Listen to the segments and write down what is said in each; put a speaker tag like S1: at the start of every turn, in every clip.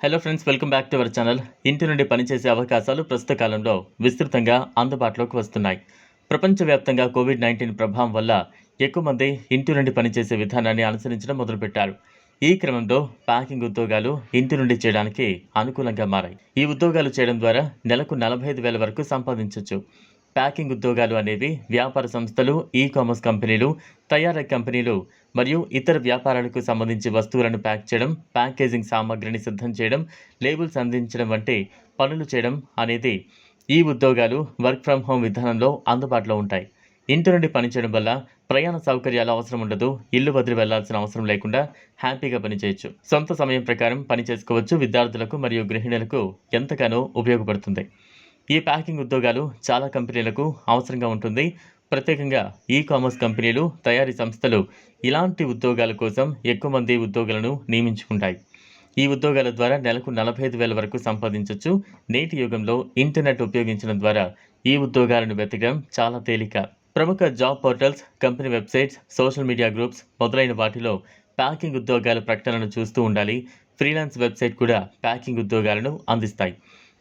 S1: Hello friends welcome back to our channel ఇంటి నుండి పనిచేసే అవకాశాలు ప్రస్తుత కాలంలో విస్తృతంగా అందుబాటులోకి వస్తున్నాయి. ప్రపంచవ్యాప్తంగా కోవిడ్ నైన్టీన్ ప్రభావం వల్ల ఎక్కువ మంది ఇంటి నుండి పనిచేసే విధానాన్ని అనుసరించడం మొదలుపెట్టారు. ఈ క్రమంలో ప్యాకింగ్ ఉద్యోగాలు ఇంటి నుండి చేయడానికి అనుకూలంగా మారాయి. ఈ ఉద్యోగాలు చేయడం ద్వారా నెలకు నలభై ఐదు వేల వరకు సంపాదించవచ్చు ప్యాకింగ్ ఉద్యోగాలు అనేవి వ్యాపార సంస్థలు ఈ కామర్స్ కంపెనీలు తయారీ కంపెనీలు మరియు ఇతర వ్యాపారాలకు సంబంధించి వస్తువులను ప్యాక్ చేయడం ప్యాకేజింగ్ సామాగ్రిని సిద్ధం చేయడం లేబుల్స్ అందించడం వంటి పనులు చేయడం అనేది ఈ ఉద్యోగాలు వర్క్ ఫ్రమ్ హోమ్ విధానంలో అందుబాటులో ఉంటాయి. ఇంటి నుండి పనిచేయడం వల్ల ప్రయాణ సౌకర్యాలు అవసరం ఉండదు ఇల్లు వదిలి వెళ్ళాల్సిన అవసరం లేకుండా హ్యాపీగా పనిచేయచ్చు. సొంత సమయం ప్రకారం పని చేసుకోవచ్చు విద్యార్థులకు మరియు గృహిణులకు ఎంతగానో ఉపయోగపడుతుంది. ఈ ప్యాకింగ్ ఉద్యోగాలు చాలా కంపెనీలకు అవసరంగా ఉంటుంది. ప్రత్యేకంగా ఈ కామర్స్ కంపెనీలు తయారీ సంస్థలు ఇలాంటి ఉద్యోగాల కోసం ఎక్కువ మంది ఉద్యోగులను నియమించుకుంటాయి. ఈ ఉద్యోగాల ద్వారా నెలకు నలభై ఐదు వేల వరకు సంపాదించవచ్చు నేటి యుగంలో ఇంటర్నెట్ ఉపయోగించడం ద్వారా ఈ ఉద్యోగాలను వెతకడం చాలా తేలిక. ప్రముఖ job portals company websites social media groups మొదలైన వాటిలో ప్యాకింగ్ ఉద్యోగాల ప్రకటనను చూస్తూ ఉండాలి. ఫ్రీలాన్స్ వెబ్సైట్ కూడా ప్యాకింగ్ ఉద్యోగాలను అందిస్తాయి.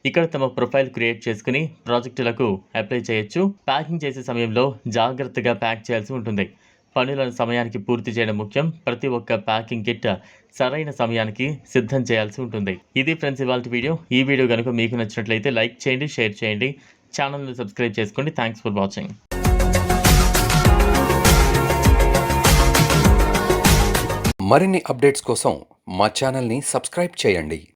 S1: ఇక్కడ తమ ప్రొఫైల్ క్రియేట్ చేసుకుని ప్రాజెక్టులకు అప్లై చేయొచ్చు. ప్యాకింగ్ చేసే సమయంలో జాగ్రత్తగా ప్యాక్ చేయాల్సి ఉంటుంది. పనులను సమయానికి పూర్తి చేయడం ముఖ్యం. ప్రతి ఒక్క ప్యాకింగ్ కిట్ సరైన సమయానికి సిద్ధం చేయాల్సి ఉంటుంది. ఇది ఫ్రెండ్స్ ఇవాళ వీడియో. ఈ వీడియో కనుక మీకు నచ్చినట్లయితే లైక్ చేయండి షేర్ చేయండి. ఛానల్ని సబ్స్క్రైబ్ చేసుకోండి. Thanks for watching.
S2: మరిన్ని అప్డేట్స్ కోసం మా ఛానల్ని సబ్స్క్రైబ్ చేయండి.